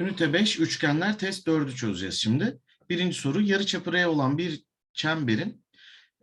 Ünite 5 üçgenler test 4'ü çözeceğiz şimdi. Birinci soru yarıçapı R olan bir çemberin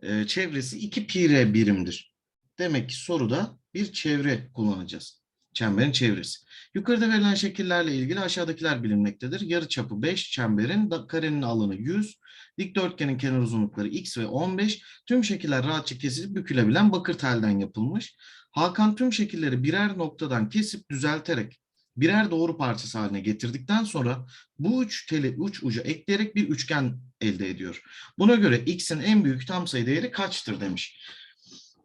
e, çevresi 2 pi r birimdir. Demek ki soruda bir çevre kullanacağız. Çemberin çevresi. Yukarıda verilen şekillerle ilgili aşağıdakiler bilinmektedir. Yarıçapı 5 çemberin karenin alanı 100, dikdörtgenin kenar uzunlukları x ve 15, tüm şekiller rahatça kesilip bükülebilen bakır telden yapılmış. Hakan tüm şekilleri birer noktadan kesip düzelterek birer doğru parçası haline getirdikten sonra bu üç teli uç uca ekleyerek bir üçgen elde ediyor. Buna göre x'in en büyük tam sayı değeri kaçtır demiş.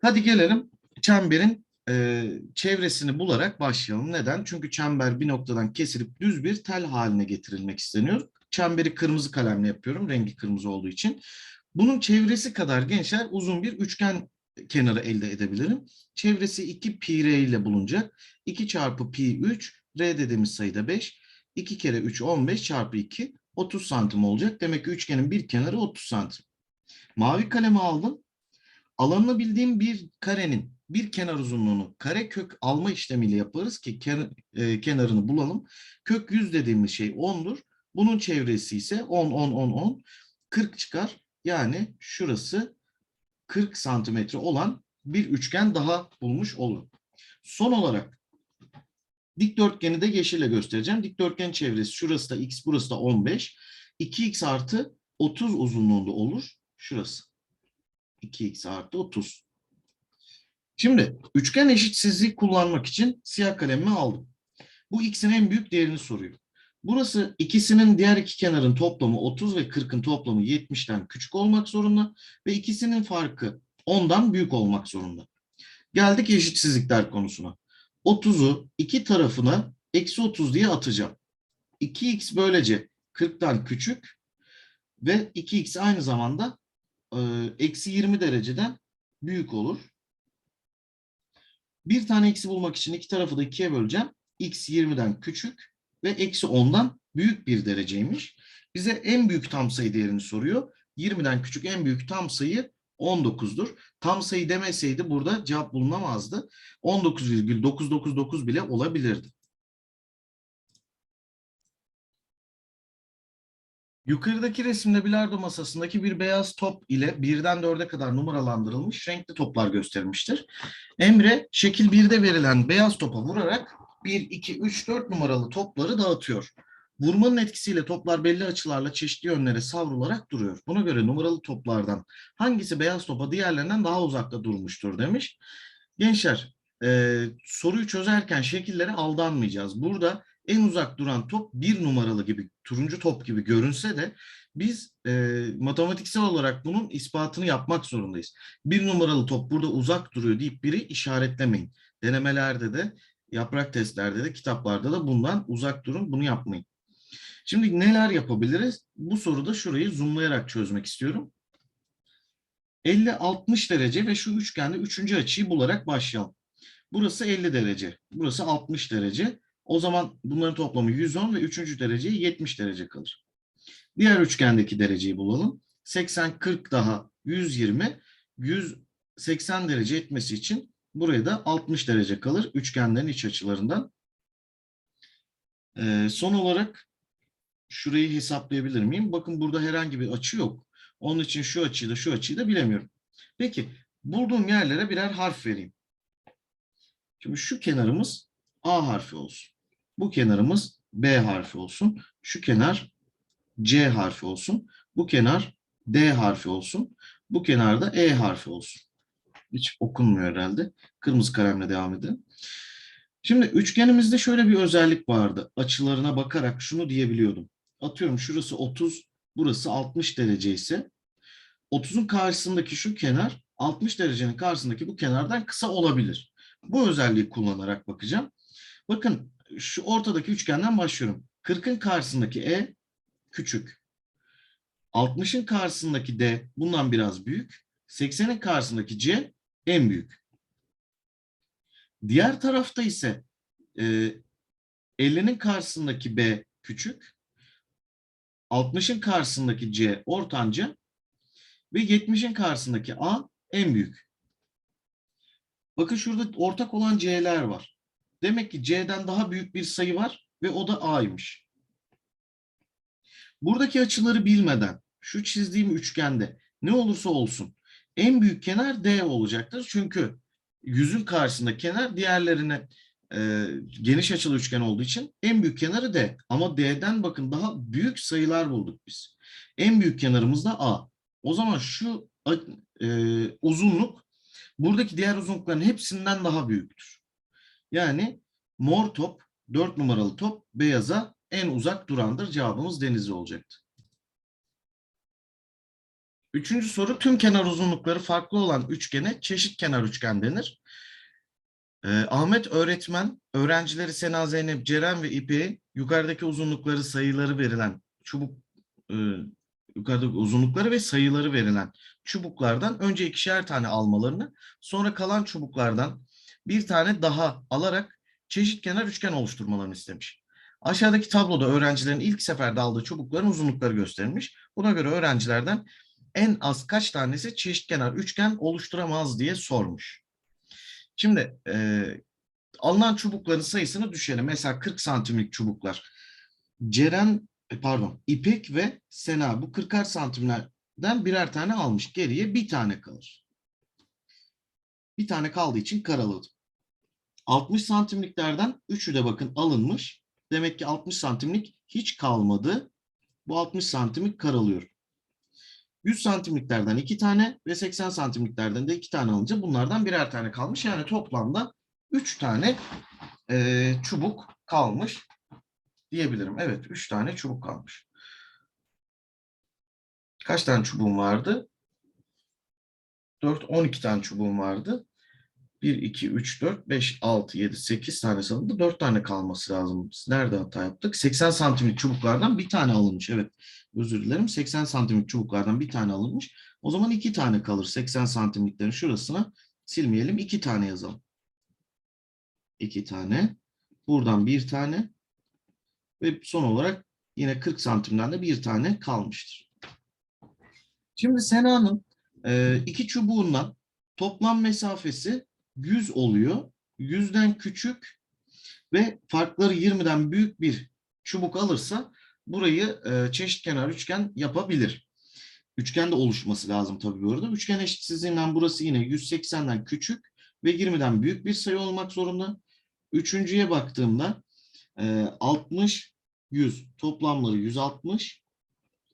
Hadi gelelim çemberin e, çevresini bularak başlayalım. Neden? Çünkü çember bir noktadan kesilip düz bir tel haline getirilmek isteniyor. Çemberi kırmızı kalemle yapıyorum. Rengi kırmızı olduğu için. Bunun çevresi kadar gençler uzun bir üçgen kenarı elde edebilirim. Çevresi 2 pi r ile bulunacak. 2 çarpı pi 3, r dediğimiz sayıda 5. 2 kere 3 15 çarpı 2 30 santim olacak. Demek ki üçgenin bir kenarı 30 santim. Mavi kalemi aldım. Alanını bildiğim bir karenin bir kenar uzunluğunu kare kök alma işlemiyle yaparız ki ken, e, kenarını bulalım. Kök 100 dediğimiz şey 10'dur. Bunun çevresi ise 10, 10, 10, 10. 40 çıkar. Yani şurası 40 santimetre olan bir üçgen daha bulmuş olur. Son olarak dikdörtgeni de yeşille göstereceğim. Dikdörtgen çevresi şurası da x, burası da 15. 2x artı 30 uzunluğunda olur. Şurası. 2x artı 30. Şimdi üçgen eşitsizliği kullanmak için siyah kalemimi aldım. Bu x'in en büyük değerini soruyor. Burası ikisinin diğer iki kenarın toplamı 30 ve 40'ın toplamı 70'ten küçük olmak zorunda ve ikisinin farkı 10'dan büyük olmak zorunda. Geldik eşitsizlikler konusuna. 30'u iki tarafına eksi 30 diye atacağım. 2x böylece 40'tan küçük ve 2x aynı zamanda e, eksi 20 dereceden büyük olur. Bir tane eksi bulmak için iki tarafı da ikiye böleceğim. x 20'den küçük ve eksi 10'dan büyük bir dereceymiş. Bize en büyük tam sayı değerini soruyor. 20'den küçük en büyük tam sayı 19'dur. Tam sayı demeseydi burada cevap bulunamazdı. 19,999 bile olabilirdi. Yukarıdaki resimde bilardo masasındaki bir beyaz top ile birden 4'e kadar numaralandırılmış renkli toplar gösterilmiştir. Emre şekil 1'de verilen beyaz topa vurarak 1, 2, 3, 4 numaralı topları dağıtıyor. Vurmanın etkisiyle toplar belli açılarla çeşitli yönlere savrularak duruyor. Buna göre numaralı toplardan hangisi beyaz topa diğerlerinden daha uzakta durmuştur demiş. Gençler e, soruyu çözerken şekillere aldanmayacağız. Burada en uzak duran top bir numaralı gibi, turuncu top gibi görünse de biz e, matematiksel olarak bunun ispatını yapmak zorundayız. Bir numaralı top burada uzak duruyor deyip biri işaretlemeyin. Denemelerde de, yaprak testlerde de, kitaplarda da bundan uzak durun, bunu yapmayın. Şimdi neler yapabiliriz? Bu soruda şurayı zoomlayarak çözmek istiyorum. 50-60 derece ve şu üçgende üçüncü açıyı bularak başlayalım. Burası 50 derece, burası 60 derece. O zaman bunların toplamı 110 ve üçüncü dereceyi 70 derece kalır. Diğer üçgendeki dereceyi bulalım. 80, 40 daha 120, 180 derece etmesi için buraya da 60 derece kalır üçgenlerin iç açılarından. Ee, son olarak şurayı hesaplayabilir miyim? Bakın burada herhangi bir açı yok. Onun için şu açıyı da şu açıyı da bilemiyorum. Peki bulduğum yerlere birer harf vereyim. Şimdi şu kenarımız A harfi olsun. Bu kenarımız B harfi olsun. Şu kenar C harfi olsun. Bu kenar D harfi olsun. Bu kenarda E harfi olsun. Hiç okunmuyor herhalde. Kırmızı kalemle devam edelim. Şimdi üçgenimizde şöyle bir özellik vardı. Açılarına bakarak şunu diyebiliyordum. Atıyorum şurası 30, burası 60 derece ise 30'un karşısındaki şu kenar 60 derecenin karşısındaki bu kenardan kısa olabilir. Bu özelliği kullanarak bakacağım. Bakın şu ortadaki üçgenden başlıyorum. 40'ın karşısındaki E küçük. 60'ın karşısındaki D bundan biraz büyük. 80'in karşısındaki C en büyük. Diğer tarafta ise e, 50'nin karşısındaki B küçük. 60'ın karşısındaki C ortanca ve 70'in karşısındaki A en büyük. Bakın şurada ortak olan C'ler var. Demek ki C'den daha büyük bir sayı var ve o da A'ymış. Buradaki açıları bilmeden şu çizdiğim üçgende ne olursa olsun en büyük kenar D olacaktır. Çünkü yüzün karşısında kenar diğerlerine e, geniş açılı üçgen olduğu için en büyük kenarı D. Ama D'den bakın daha büyük sayılar bulduk biz. En büyük kenarımız da A. O zaman şu e, uzunluk buradaki diğer uzunlukların hepsinden daha büyüktür. Yani mor top, 4 numaralı top beyaza en uzak durandır. Cevabımız Denizli olacaktı. Üçüncü soru tüm kenar uzunlukları farklı olan üçgene çeşit kenar üçgen denir. Ee, Ahmet öğretmen öğrencileri Sena Zeynep, Ceren ve İpek'e yukarıdaki uzunlukları sayıları verilen çubuk e, yukarıdaki uzunlukları ve sayıları verilen çubuklardan önce ikişer tane almalarını sonra kalan çubuklardan bir tane daha alarak çeşit kenar üçgen oluşturmalarını istemiş. Aşağıdaki tabloda öğrencilerin ilk seferde aldığı çubukların uzunlukları gösterilmiş. Buna göre öğrencilerden en az kaç tanesi çeşitkenar üçgen oluşturamaz diye sormuş. Şimdi e, alınan çubukların sayısını düşelim. Mesela 40 santimlik çubuklar. Ceren, e, pardon, İpek ve Sena bu 40'ar santimlerden birer tane almış. Geriye bir tane kalır. Bir tane kaldığı için karaladım. 60 santimliklerden 3'ü de bakın alınmış. Demek ki 60 santimlik hiç kalmadı. Bu 60 santimlik karalıyor. 100 santimliklerden 2 tane ve 80 santimliklerden de 2 tane alınca bunlardan birer tane kalmış. Yani toplamda 3 tane e, çubuk kalmış diyebilirim. Evet 3 tane çubuk kalmış. Kaç tane çubuğum vardı? 4, 12 tane çubuğum vardı. 1, 2, 3, 4, 5, 6, 7, 8 tane sanırım 4 tane kalması lazım. Biz nerede hata yaptık? 80 santimlik çubuklardan bir tane alınmış. Evet özür dilerim. 80 santimlik çubuklardan bir tane alınmış. O zaman iki tane kalır. 80 santimliklerin şurasına silmeyelim. iki tane yazalım. İki tane. Buradan bir tane. Ve son olarak yine 40 santimden de bir tane kalmıştır. Şimdi Sena'nın iki çubuğundan toplam mesafesi 100 oluyor. 100'den küçük ve farkları 20'den büyük bir çubuk alırsa burayı e, çeşitkenar üçgen yapabilir. Üçgen de oluşması lazım tabii bu arada. Üçgen eşitsizliğinden burası yine 180'den küçük ve 20'den büyük bir sayı olmak zorunda. Üçüncüye baktığımda e, 60, 100 toplamları 160,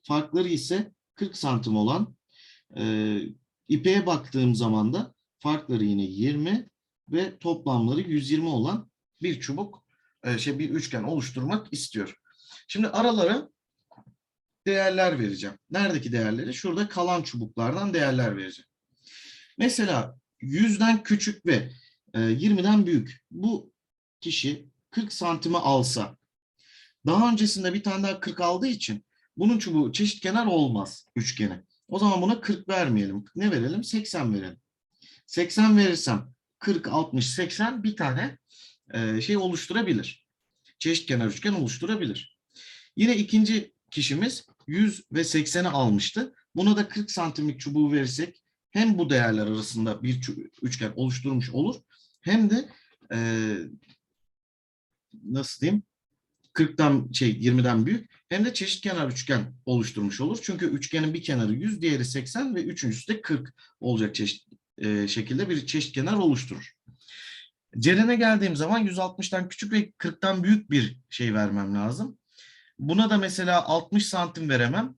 farkları ise 40 santim olan e, ipeğe baktığım zaman da farkları yine 20 ve toplamları 120 olan bir çubuk, e, şey bir üçgen oluşturmak istiyor. Şimdi aralara değerler vereceğim. Neredeki değerleri? Şurada kalan çubuklardan değerler vereceğim. Mesela 100'den küçük ve 20'den büyük bu kişi 40 santime alsa daha öncesinde bir tane daha 40 aldığı için bunun çubuğu çeşitkenar olmaz üçgene. O zaman buna 40 vermeyelim. Ne verelim? 80 verelim. 80 verirsem 40, 60, 80 bir tane şey oluşturabilir. Çeşitkenar üçgen oluşturabilir. Yine ikinci kişimiz 100 ve 80'i almıştı. Buna da 40 santimlik çubuğu verirsek hem bu değerler arasında bir üçgen oluşturmuş olur hem de e, nasıl diyeyim 40'tan şey 20'den büyük hem de çeşit kenar üçgen oluşturmuş olur. Çünkü üçgenin bir kenarı 100, diğeri 80 ve üçüncüsü de 40 olacak çeşit e, şekilde bir çeşit kenar oluşturur. Ceren'e geldiğim zaman 160'tan küçük ve 40'tan büyük bir şey vermem lazım. Buna da mesela 60 santim veremem.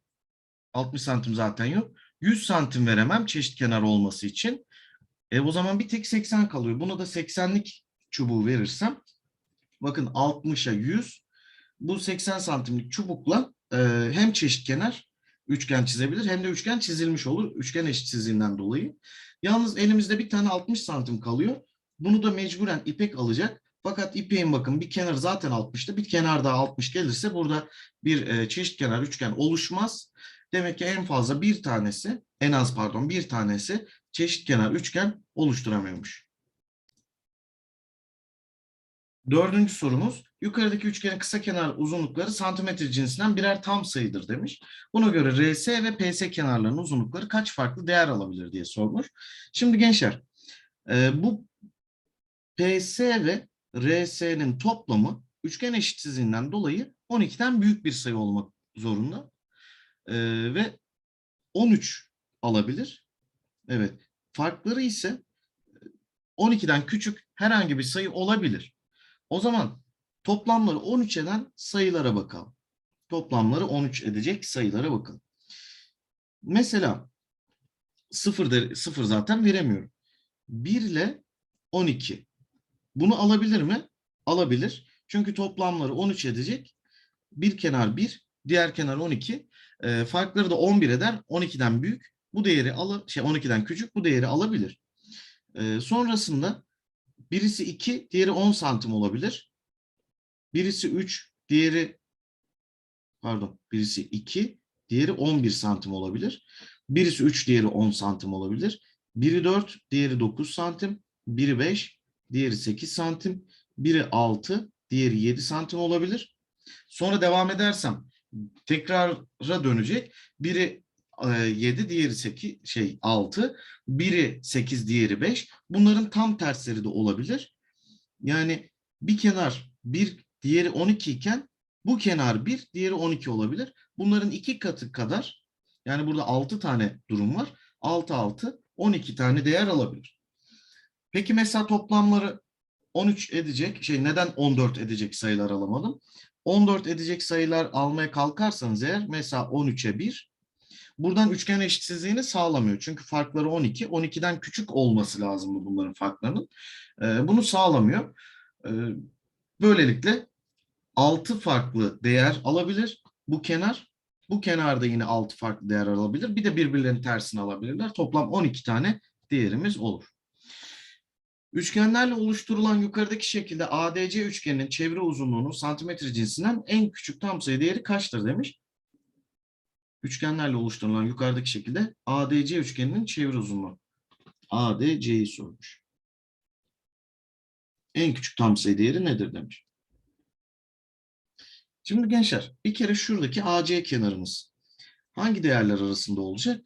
60 santim zaten yok. 100 santim veremem çeşit kenar olması için. E o zaman bir tek 80 kalıyor. Buna da 80'lik çubuğu verirsem bakın 60'a 100 bu 80 santimlik çubukla e, hem çeşit kenar üçgen çizebilir hem de üçgen çizilmiş olur. Üçgen eşitsizliğinden dolayı. Yalnız elimizde bir tane 60 santim kalıyor. Bunu da mecburen ipek alacak. Fakat ipeğin bakın bir kenar zaten 60'tı. Bir kenar daha 60 gelirse burada bir e, çeşit kenar üçgen oluşmaz. Demek ki en fazla bir tanesi, en az pardon bir tanesi çeşit kenar üçgen oluşturamıyormuş. Dördüncü sorumuz, yukarıdaki üçgenin kısa kenar uzunlukları santimetre cinsinden birer tam sayıdır demiş. Buna göre RS ve PS kenarlarının uzunlukları kaç farklı değer alabilir diye sormuş. Şimdi gençler, e, bu PS ve RS'nin toplamı üçgen eşitsizliğinden dolayı 12'den büyük bir sayı olmak zorunda. e, ve 13 alabilir. Evet. Farkları ise 12'den küçük herhangi bir sayı olabilir. O zaman toplamları 13 eden sayılara bakalım. Toplamları 13 edecek sayılara bakalım. Mesela 0, de, 0 zaten veremiyorum. 1 ile 12. Bunu alabilir mi? Alabilir. Çünkü toplamları 13 edecek. Bir kenar 1, diğer kenar 12. E, farkları da 11 eder. 12'den büyük. Bu değeri ala, şey 12'den küçük bu değeri alabilir. E, sonrasında birisi 2, diğeri 10 santim olabilir. Birisi 3, diğeri pardon, birisi 2, diğeri 11 santim olabilir. Birisi 3, diğeri 10 santim olabilir. Biri 4, diğeri 9 santim. Biri 5, diğeri 8 santim. Biri 6, diğeri 7 santim olabilir. Sonra devam edersem tekrara dönecek. Biri 7, diğeri 8, şey 6, biri 8, diğeri 5. Bunların tam tersleri de olabilir. Yani bir kenar 1, diğeri 12 iken bu kenar 1, diğeri 12 olabilir. Bunların iki katı kadar yani burada 6 tane durum var. 6, 6, 12 tane değer alabilir. Peki mesela toplamları 13 edecek, şey neden 14 edecek sayılar alamadım? 14 edecek sayılar almaya kalkarsanız eğer mesela 13'e 1 buradan üçgen eşitsizliğini sağlamıyor. Çünkü farkları 12. 12'den küçük olması lazım bunların farklarının. Ee, bunu sağlamıyor. Ee, böylelikle 6 farklı değer alabilir bu kenar. Bu kenarda yine 6 farklı değer alabilir. Bir de birbirlerinin tersini alabilirler. Toplam 12 tane değerimiz olur. Üçgenlerle oluşturulan yukarıdaki şekilde ADC üçgeninin çevre uzunluğunun santimetre cinsinden en küçük tam sayı değeri kaçtır demiş. Üçgenlerle oluşturulan yukarıdaki şekilde ADC üçgeninin çevre uzunluğu. ADC'yi sormuş. En küçük tam sayı değeri nedir demiş. Şimdi gençler bir kere şuradaki AC kenarımız hangi değerler arasında olacak?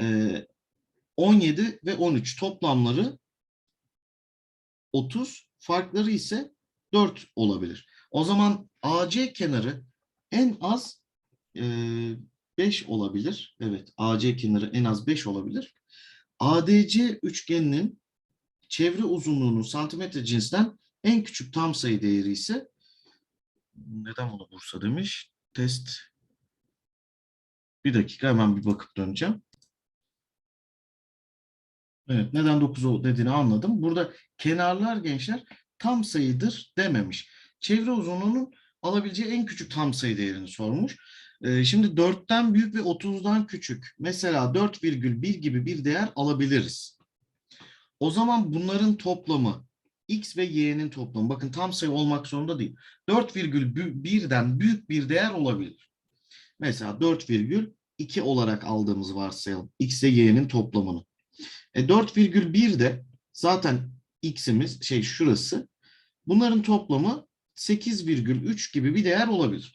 Ee, 17 ve 13 toplamları 30, farkları ise 4 olabilir. O zaman AC kenarı en az 5 olabilir. Evet, AC kenarı en az 5 olabilir. ADC üçgeninin çevre uzunluğunun santimetre cinsinden en küçük tam sayı değeri ise neden bunu Bursa demiş? Test. Bir dakika hemen bir bakıp döneceğim. Evet, neden 9 dediğini anladım. Burada kenarlar gençler tam sayıdır dememiş. Çevre uzunluğunun alabileceği en küçük tam sayı değerini sormuş. Ee, şimdi 4'ten büyük ve 30'dan küçük. Mesela 4,1 gibi bir değer alabiliriz. O zaman bunların toplamı x ve y'nin toplamı. Bakın tam sayı olmak zorunda değil. 4,1'den büyük bir değer olabilir. Mesela 4,2 olarak aldığımız varsayalım. x ve y'nin toplamını. E 4,1 de zaten x'imiz şey şurası. Bunların toplamı 8,3 gibi bir değer olabilir.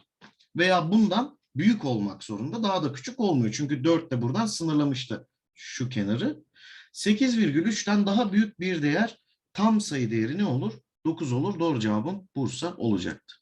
Veya bundan büyük olmak zorunda. Daha da küçük olmuyor. Çünkü 4 de buradan sınırlamıştı şu kenarı. 8,3'ten daha büyük bir değer tam sayı değeri ne olur? 9 olur. Doğru cevabım Bursa olacaktı.